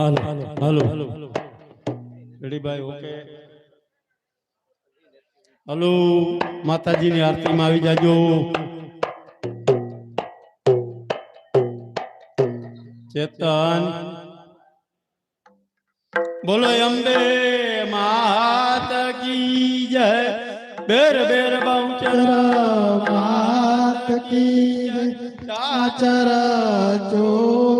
હાલો હાલો હાલો. રેડીભાઈ okay. Hello માતાજીની આરતીમાં આવી જાજો. ચેતન. બોલો અંબે માત કી જય. બેર બેર બાઉચર માત કી ચાચર ચોક કી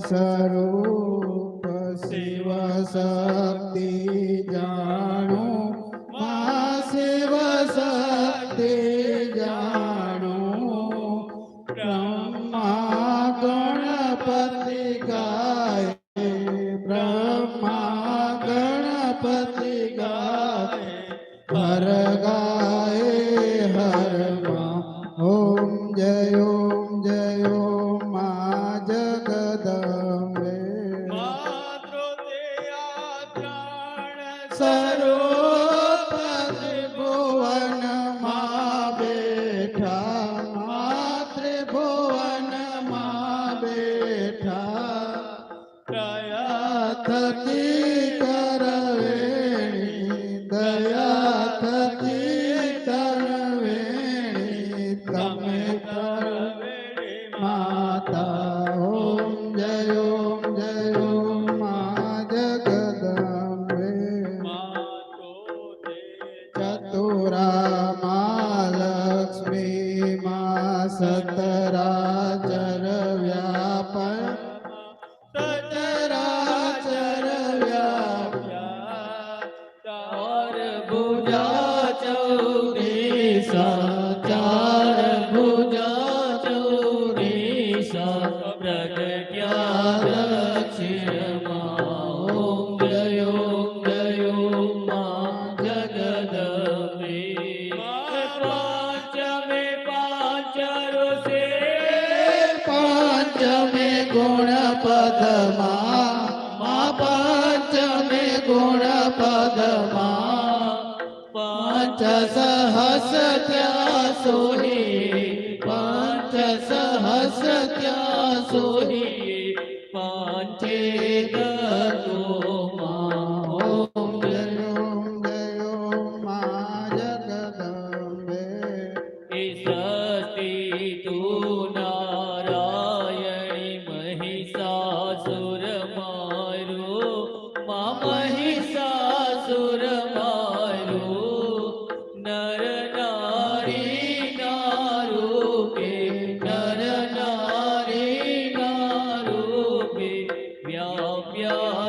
સ્વરૂપ શિવ શક્તિ જાણું મા શિવ શક્તિ જાણું બ્રહ્મા ગણપતિ ગાય બ્રહ્મા ગણપતિ ગાય હર রেখা ગુણ પદમાં પાંચ સહસ ત્યાં સોહી પાંચ સહસ ત્યાં સોહી પાંચે મા જગદંબે ઈશસ્તિ તુ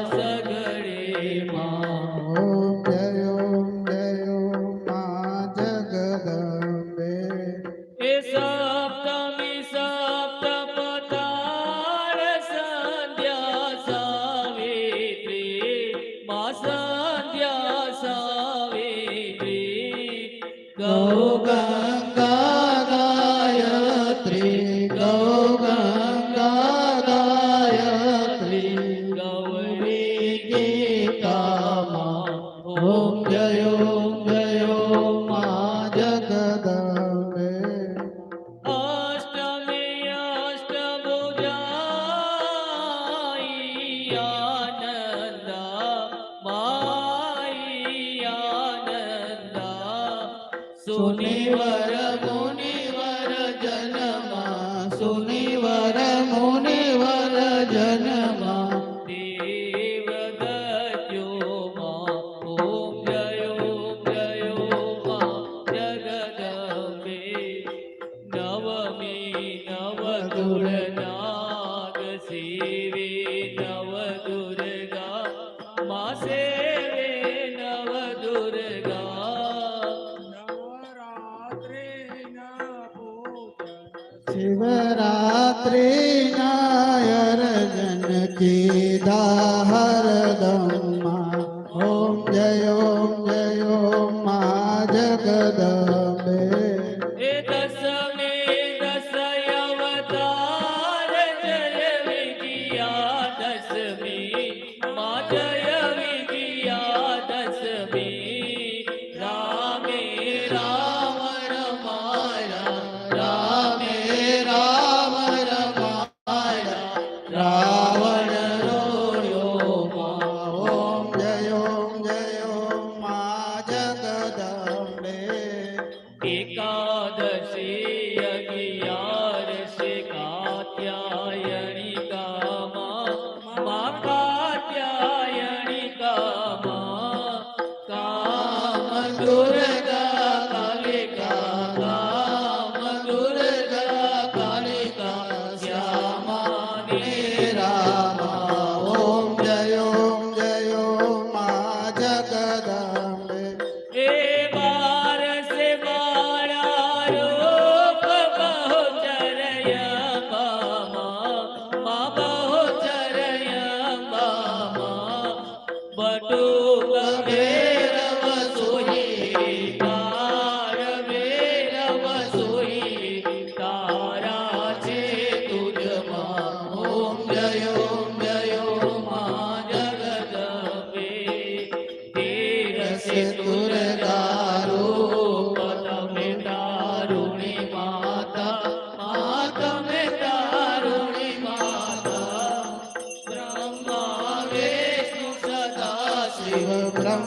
સગડે માં. सुनिवर ठेकेदार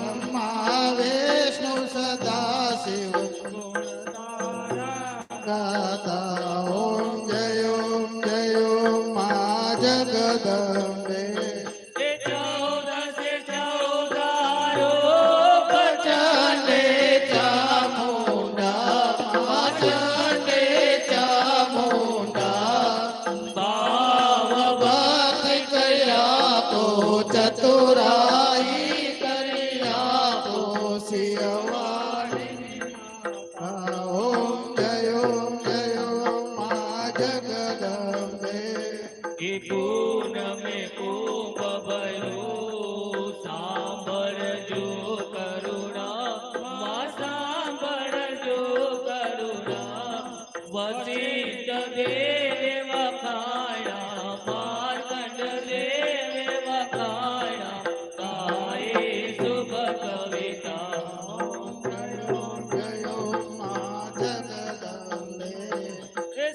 બ્રહ્મા વિષ્ણુ સદા શિવ.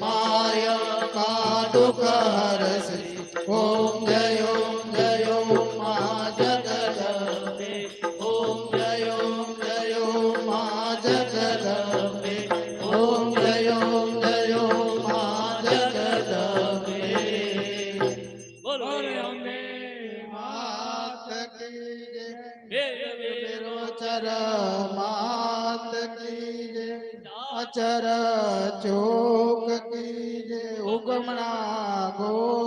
माया का दुख हरस ओम जय ભવમના ગો